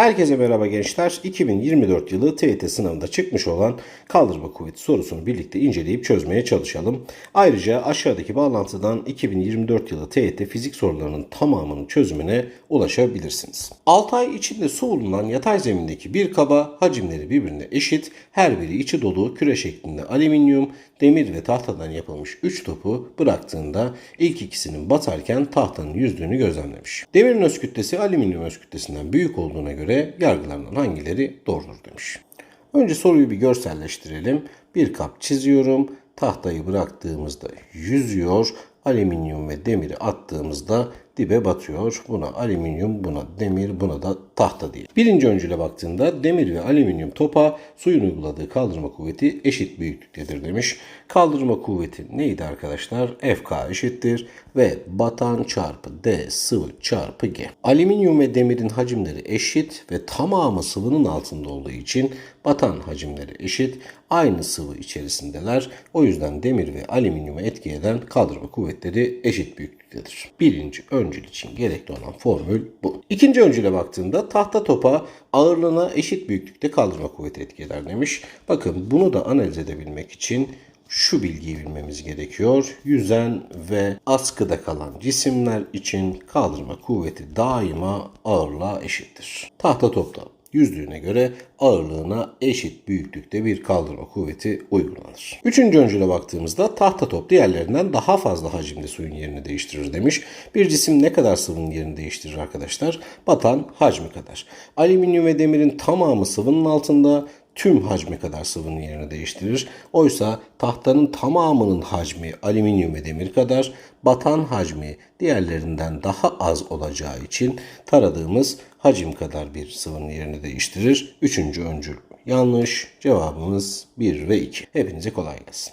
Herkese merhaba gençler. 2024 yılı TYT sınavında çıkmış olan kaldırma kuvveti sorusunu birlikte inceleyip çözmeye çalışalım. Ayrıca aşağıdaki bağlantıdan 2024 yılı TYT fizik sorularının tamamının çözümüne ulaşabilirsiniz. 6 ay içinde su bulunan yatay zemindeki bir kaba hacimleri birbirine eşit, her biri içi dolu küre şeklinde alüminyum, demir ve tahtadan yapılmış 3 topu bıraktığında ilk ikisinin batarken tahtanın yüzdüğünü gözlemlemiş. Demirin öz kütlesi alüminyum öz kütlesinden büyük olduğuna göre yargılarından hangileri doğrudur demiş. Önce soruyu bir görselleştirelim. Bir kap çiziyorum. Tahtayı bıraktığımızda yüzüyor. Alüminyum ve demiri attığımızda dibe batıyor. Buna alüminyum, buna demir, buna da tahta diye. Birinci öncüle baktığında demir ve alüminyum topa suyun uyguladığı kaldırma kuvveti eşit büyüklüktedir demiş. Kaldırma kuvveti neydi arkadaşlar? FK eşittir ve batan çarpı D sıvı çarpı G. Alüminyum ve demirin hacimleri eşit ve tamamı sıvının altında olduğu için batan hacimleri eşit. Aynı sıvı içerisindeler. O yüzden demir ve alüminyumu etki eden kaldırma kuvvetleri eşit büyüklüktedir. Birinci öncül için gerekli olan formül bu. İkinci öncüle baktığında tahta topa ağırlığına eşit büyüklükte kaldırma kuvveti etki eder demiş. Bakın bunu da analiz edebilmek için şu bilgiyi bilmemiz gerekiyor. Yüzen ve askıda kalan cisimler için kaldırma kuvveti daima ağırlığa eşittir. Tahta topta yüzdüğüne göre ağırlığına eşit büyüklükte bir kaldırma kuvveti uygulanır. Üçüncü öncüle baktığımızda tahta top diğerlerinden daha fazla hacimde suyun yerini değiştirir demiş. Bir cisim ne kadar sıvının yerini değiştirir arkadaşlar? Batan hacmi kadar. Alüminyum ve demirin tamamı sıvının altında tüm hacmi kadar sıvının yerini değiştirir. Oysa tahtanın tamamının hacmi alüminyum ve demir kadar, batan hacmi diğerlerinden daha az olacağı için taradığımız hacim kadar bir sıvının yerini değiştirir. Üçüncü öncül yanlış. Cevabımız 1 ve 2. Hepinize kolay gelsin.